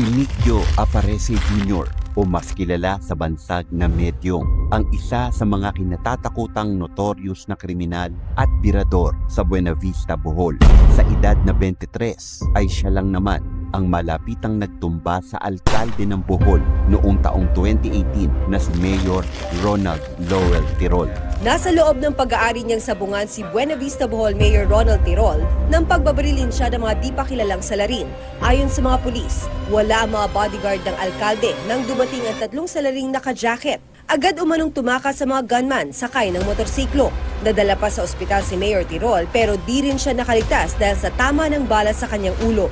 Inigo Aparece Jr. o mas kilala sa bansag na Medyong, ang isa sa mga kinatatakutang notorious na kriminal at birador sa Buena Vista, Bohol. Sa edad na 23 ay siya lang naman ang malapitang nagtumba sa alkalde ng Bohol noong taong 2018 na si Mayor Ronald Lowell Tirol. Nasa loob ng pag-aari niyang sabungan si Buena Vista Bohol Mayor Ronald Tirol nang pagbabarilin siya ng mga di pa kilalang salarin. Ayon sa mga pulis, wala mga bodyguard ng alkalde nang dumating ang tatlong salaring naka-jacket. Agad umanong tumakas sa mga gunman sakay ng motorsiklo. Nadala pa sa ospital si Mayor Tirol pero di rin siya nakaligtas dahil sa tama ng bala sa kanyang ulo.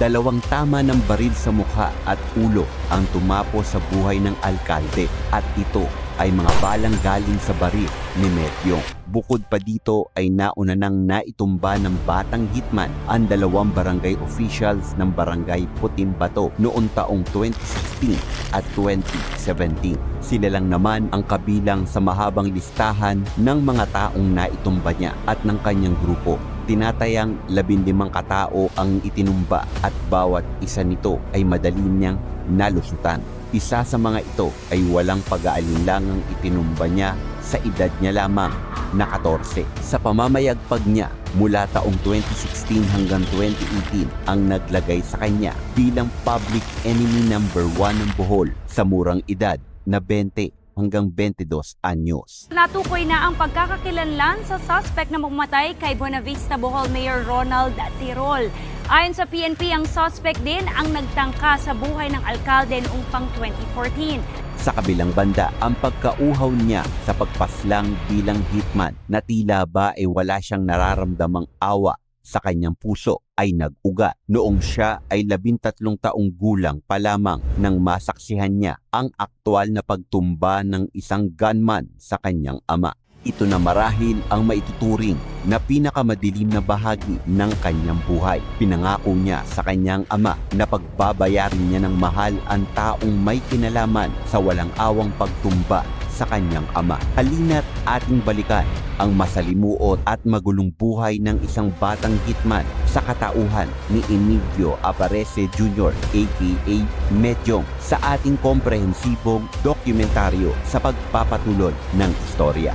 Dalawang tama ng baril sa mukha at ulo ang tumapo sa buhay ng alkalde at ito ay mga balang galing sa baril ni Metyong. Bukod pa dito ay nauna nang naitumba ng batang hitman ang dalawang barangay officials ng barangay Putimbato noong taong 2016 at 2017. Sila lang naman ang kabilang sa mahabang listahan ng mga taong naitumba niya at ng kanyang grupo tinatayang labindimang katao ang itinumba at bawat isa nito ay madali niyang nalusutan. Isa sa mga ito ay walang pag-aalinlangang itinumba niya sa edad niya lamang na 14. Sa pamamayagpag niya mula taong 2016 hanggang 2018 ang naglagay sa kanya bilang public enemy number 1 ng Bohol sa murang edad na 20 hanggang 22 anyos. Natukoy na ang pagkakakilanlan sa suspect na mamatay kay Buenavista Bohol Mayor Ronald Tirol. Ayon sa PNP, ang suspect din ang nagtangka sa buhay ng alkalde noong pang 2014. Sa kabilang banda, ang pagkauhaw niya sa pagpaslang bilang hitman na tila ba ay wala siyang nararamdamang awa sa kanyang puso ay nag-uga noong siya ay labintatlong taong gulang pa lamang nang masaksihan niya ang aktwal na pagtumba ng isang gunman sa kanyang ama. Ito na marahil ang maituturing na pinakamadilim na bahagi ng kanyang buhay. Pinangako niya sa kanyang ama na pagbabayarin niya ng mahal ang taong may kinalaman sa walang awang pagtumba sa kanyang ama. Halina't ating balikan ang masalimuot at magulong buhay ng isang batang hitman sa katauhan ni Emilio Aparece Jr. aka Medyong sa ating komprehensibong dokumentaryo sa pagpapatuloy ng istorya.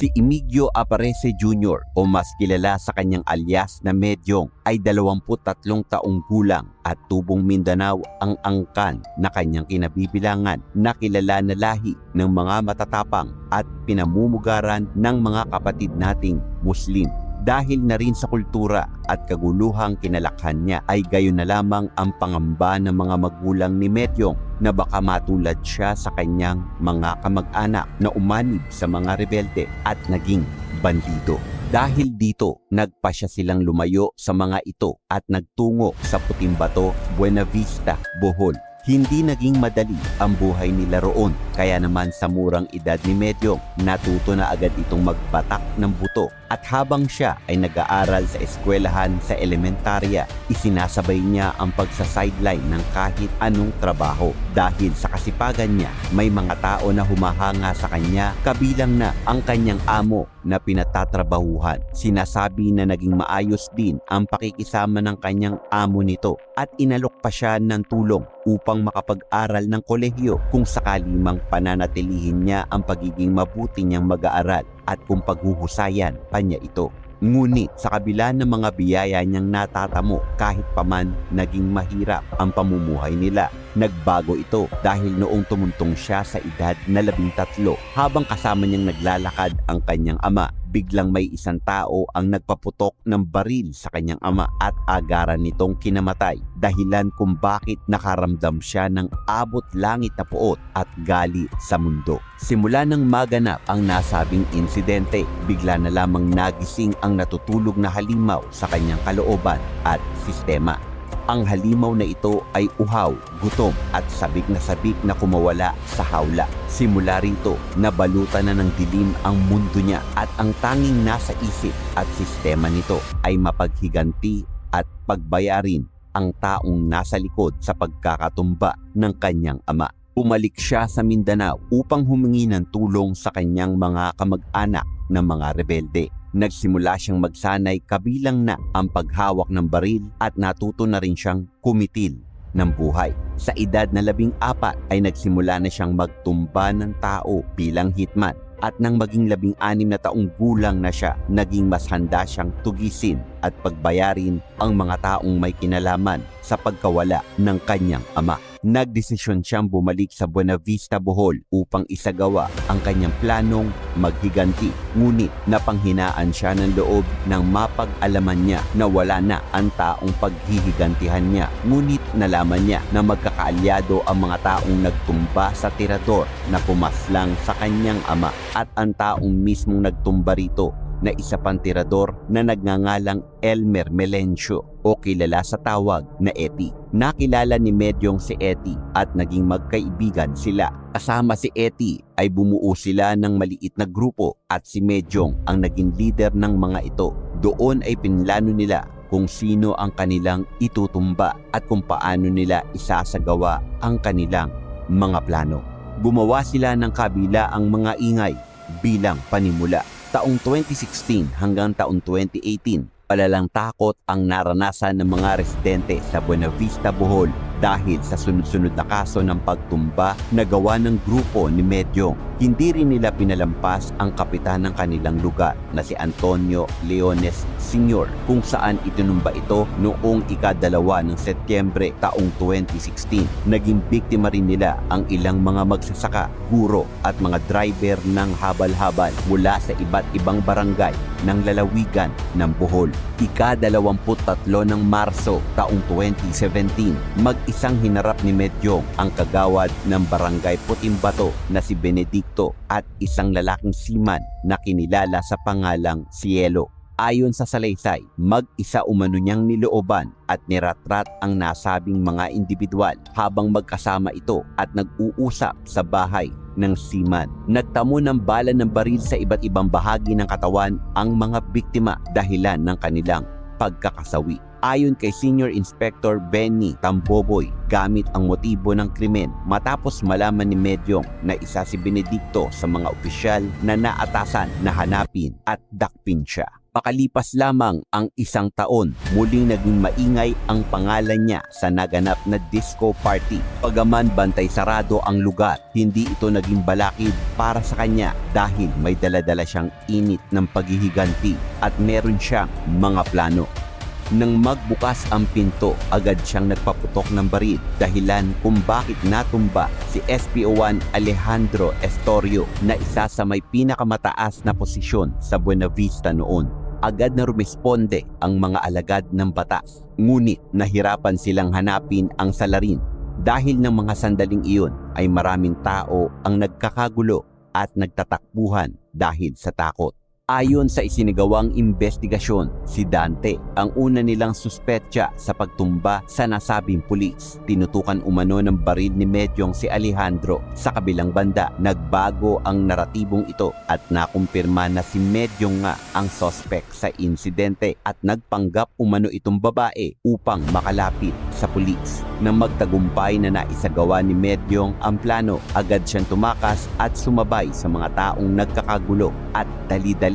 Si Emigio Aparece Jr. o mas kilala sa kanyang alias na Medyong ay 23 taong gulang at tubong Mindanao ang angkan na kanyang kinabibilangan na kilala na lahi ng mga matatapang at pinamumugaran ng mga kapatid nating Muslim. Dahil na rin sa kultura at kaguluhang kinalakhan niya ay gayon na lamang ang pangamba ng mga magulang ni Medyong na baka matulad siya sa kanyang mga kamag-anak na umanib sa mga rebelde at naging bandido. Dahil dito, nagpa siya silang lumayo sa mga ito at nagtungo sa Putimbato, Buena Vista, Bohol. Hindi naging madali ang buhay nila roon kaya naman sa murang edad ni Medyong natuto na agad itong magbatak ng buto at habang siya ay nag-aaral sa eskwelahan sa elementarya, isinasabay niya ang pagsa-sideline ng kahit anong trabaho. Dahil sa kasipagan niya, may mga tao na humahanga sa kanya kabilang na ang kanyang amo na pinatatrabahuhan. Sinasabi na naging maayos din ang pakikisama ng kanyang amo nito at inalok pa siya ng tulong upang makapag-aral ng kolehiyo kung sakali mang pananatilihin niya ang pagiging mabuti niyang mag-aaral at kung paghuhusayan pa niya ito. Ngunit sa kabila ng mga biyaya niyang natatamo kahit paman naging mahirap ang pamumuhay nila. Nagbago ito dahil noong tumuntong siya sa edad na labing tatlo habang kasama niyang naglalakad ang kanyang ama biglang may isang tao ang nagpaputok ng baril sa kanyang ama at agaran nitong kinamatay dahilan kung bakit nakaramdam siya ng abot langit na puot at gali sa mundo. Simula nang maganap ang nasabing insidente, bigla na lamang nagising ang natutulog na halimaw sa kanyang kalooban at sistema. Ang halimaw na ito ay uhaw, gutom at sabik na sabik na kumawala sa hawla. Simula rito, nabalutan na ng dilim ang mundo niya at ang tanging nasa isip at sistema nito ay mapaghiganti at pagbayarin ang taong nasa likod sa pagkakatumba ng kanyang ama. Bumalik siya sa Mindanao upang humingi ng tulong sa kanyang mga kamag-anak ng mga rebelde. Nagsimula siyang magsanay kabilang na ang paghawak ng baril at natuto na rin siyang kumitil ng buhay. Sa edad na labing apat ay nagsimula na siyang magtumba ng tao bilang hitman at nang maging labing anim na taong gulang na siya, naging mas handa siyang tugisin at pagbayarin ang mga taong may kinalaman sa pagkawala ng kanyang ama. Nagdesisyon siyang bumalik sa Buena Vista, Bohol upang isagawa ang kanyang planong maghiganti. Ngunit napanghinaan siya ng loob nang mapag-alaman niya na wala na ang taong paghihigantihan niya. Ngunit nalaman niya na magkakaalyado ang mga taong nagtumba sa tirador na pumaslang sa kanyang ama at ang taong mismong nagtumba rito na isa pang tirador na nagngangalang Elmer Melencio o kilala sa tawag na Eti. Nakilala ni Medyong si Eti at naging magkaibigan sila. Kasama si Eti ay bumuo sila ng maliit na grupo at si Medyong ang naging leader ng mga ito. Doon ay pinlano nila kung sino ang kanilang itutumba at kung paano nila isasagawa ang kanilang mga plano. Gumawa sila ng kabila ang mga ingay bilang panimula. Taong 2016 hanggang taong 2018, palalang takot ang naranasan ng mga residente sa Buena Vista, Bohol dahil sa sunod-sunod na kaso ng pagtumba na gawa ng grupo ni Medyong. Hindi rin nila pinalampas ang kapitan ng kanilang lugar na si Antonio Leones Sr. kung saan itinumba ito noong ikadalawa ng Setyembre taong 2016. Naging biktima rin nila ang ilang mga magsasaka, guro at mga driver ng habal-habal mula sa iba't ibang barangay ng lalawigan ng Bohol. Ika-23 ng Marso taong 2017, mag-isang hinarap ni Medyong ang kagawad ng barangay Putimbato na si Benedicto at isang lalaking siman na kinilala sa pangalang Cielo. Ayon sa salaysay, mag-isa umano niyang nilooban at niratrat ang nasabing mga individual habang magkasama ito at nag-uusap sa bahay ng Siman. Nagtamo ng bala ng baril sa iba't ibang bahagi ng katawan ang mga biktima dahilan ng kanilang pagkakasawi. Ayon kay Senior Inspector Benny Tamboboy, gamit ang motibo ng krimen matapos malaman ni Medyong na isa si Benedicto sa mga opisyal na naatasan na hanapin at dakpin siya. Makalipas lamang ang isang taon, muling naging maingay ang pangalan niya sa naganap na disco party. Pagaman bantay sarado ang lugar, hindi ito naging balakid para sa kanya dahil may daladala siyang init ng paghihiganti at meron siyang mga plano. Nang magbukas ang pinto, agad siyang nagpaputok ng baril dahilan kung bakit natumba si SPO1 Alejandro Estorio na isa sa may pinakamataas na posisyon sa Buena Vista noon. Agad na rumisponde ang mga alagad ng batas. Ngunit nahirapan silang hanapin ang salarin dahil ng mga sandaling iyon ay maraming tao ang nagkakagulo at nagtatakbuhan dahil sa takot. Ayon sa isinagawang investigasyon, si Dante ang una nilang suspetsa sa pagtumba sa nasabing pulis. Tinutukan umano ng baril ni Medyong si Alejandro. Sa kabilang banda, nagbago ang naratibong ito at nakumpirma na si Medyong nga ang sospek sa insidente at nagpanggap umano itong babae upang makalapit sa pulis. Nang magtagumpay na naisagawa ni Medyong ang plano, agad siyang tumakas at sumabay sa mga taong nagkakagulo at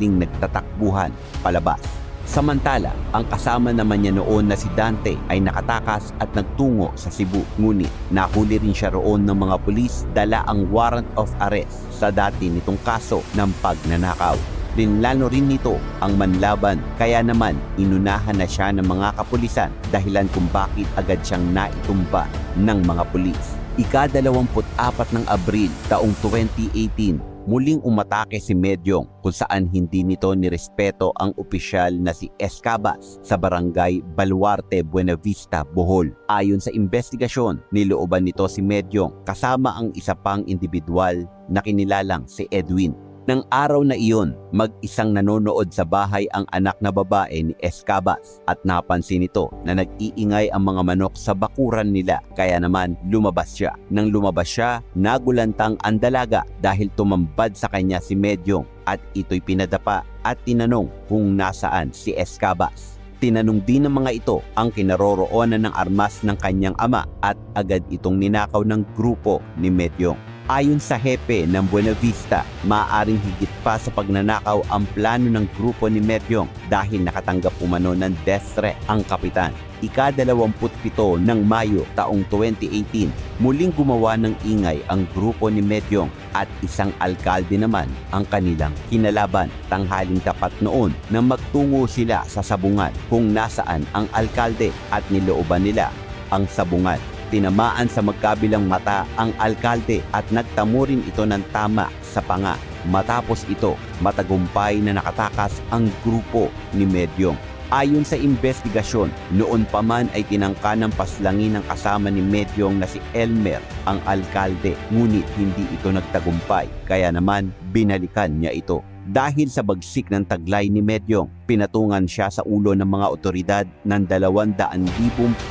dali-daling nagtatakbuhan palabas. Samantala, ang kasama naman niya noon na si Dante ay nakatakas at nagtungo sa Cebu. Ngunit nahuli rin siya roon ng mga pulis dala ang warrant of arrest sa dati nitong kaso ng pagnanakaw. Linlano rin nito ang manlaban kaya naman inunahan na siya ng mga kapulisan dahilan kung bakit agad siyang naitumba ng mga pulis. Ika-24 ng Abril taong 2018, muling umatake si Medyong kung saan hindi nito nirespeto ang opisyal na si Escabas sa barangay Baluarte, Buena Vista, Bohol. Ayon sa investigasyon, nilooban nito si Medyong kasama ang isa pang individual na kinilalang si Edwin. Nang araw na iyon, mag-isang nanonood sa bahay ang anak na babae ni Escabas at napansin nito na nag-iingay ang mga manok sa bakuran nila kaya naman lumabas siya. Nang lumabas siya, nagulantang ang dalaga dahil tumambad sa kanya si Medyong at ito'y pinadapa at tinanong kung nasaan si Escabas. Tinanong din ng mga ito ang kinaroroonan ng armas ng kanyang ama at agad itong ninakaw ng grupo ni Medyong. Ayon sa hepe ng Buena Vista, maaaring higit pa sa pagnanakaw ang plano ng grupo ni Medyong dahil nakatanggap umano ng death threat ang kapitan. Ika-27 ng Mayo taong 2018, muling gumawa ng ingay ang grupo ni Medyong at isang alkalde naman ang kanilang kinalaban. Tanghaling tapat noon na magtungo sila sa sabungan kung nasaan ang alkalde at nilooban nila ang sabungan. Tinamaan sa magkabilang mata ang alkalde at nagtamo rin ito ng tama sa panga. Matapos ito, matagumpay na nakatakas ang grupo ni Medyong. Ayon sa investigasyon, noon pa man ay tinangka ng paslangin ng kasama ni Medyong na si Elmer ang alkalde, ngunit hindi ito nagtagumpay, kaya naman binalikan niya ito. Dahil sa bagsik ng taglay ni Medyong, pinatungan siya sa ulo ng mga otoridad ng 200,000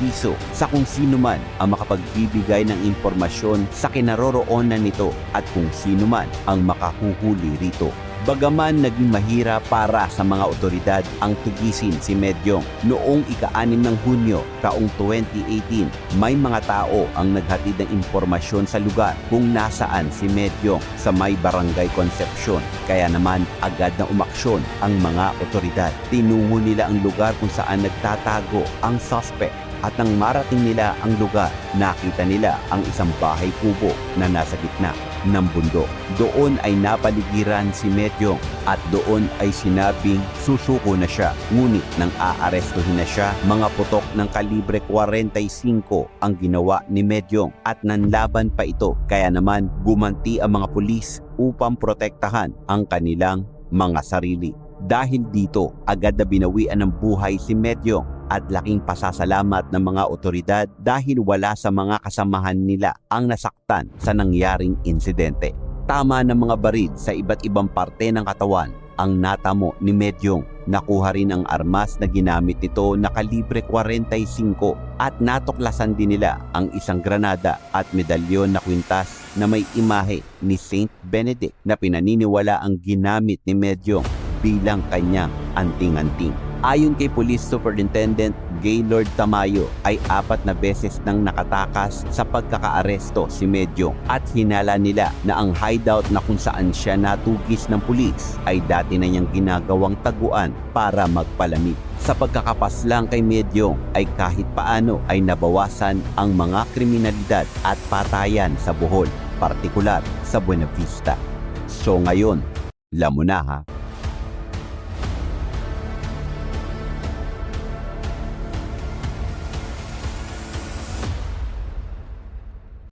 piso sa kung sino man ang makapagbibigay ng impormasyon sa kinaroroonan nito at kung sino man ang makahuhuli rito. Bagaman naging mahira para sa mga otoridad ang tugisin si Medyong noong ika-6 ng Hunyo taong 2018, may mga tao ang naghatid ng impormasyon sa lugar kung nasaan si Medyong sa may barangay Concepcion. Kaya naman agad na umaksyon ang mga otoridad. Tinungo nila ang lugar kung saan nagtatago ang suspect at nang marating nila ang lugar, nakita nila ang isang bahay kubo na nasa gitna ng bundok. Doon ay napaligiran si Medyong at doon ay sinabing susuko na siya. Ngunit nang aarestuhin na siya, mga putok ng kalibre 45 ang ginawa ni Medyong at nanlaban pa ito. Kaya naman gumanti ang mga pulis upang protektahan ang kanilang mga sarili. Dahil dito, agad na binawian ng buhay si Medyong at laking pasasalamat ng mga otoridad dahil wala sa mga kasamahan nila ang nasaktan sa nangyaring insidente. Tama ng mga baril sa iba't ibang parte ng katawan ang natamo ni Medyong. Nakuha rin ang armas na ginamit nito na kalibre 45 at natuklasan din nila ang isang granada at medalyon na kwintas na may imahe ni Saint Benedict na pinaniniwala ang ginamit ni Medyong bilang kanyang anting-anting. Ayon kay Police Superintendent Gaylord Tamayo ay apat na beses nang nakatakas sa pagkakaaresto si Medyong at hinala nila na ang hideout na kung saan siya natugis ng pulis ay dati na niyang ginagawang taguan para magpalamig. Sa pagkakapas lang kay Medyong ay kahit paano ay nabawasan ang mga kriminalidad at patayan sa Bohol, partikular sa Buena Vista. So ngayon, alam mo na ha,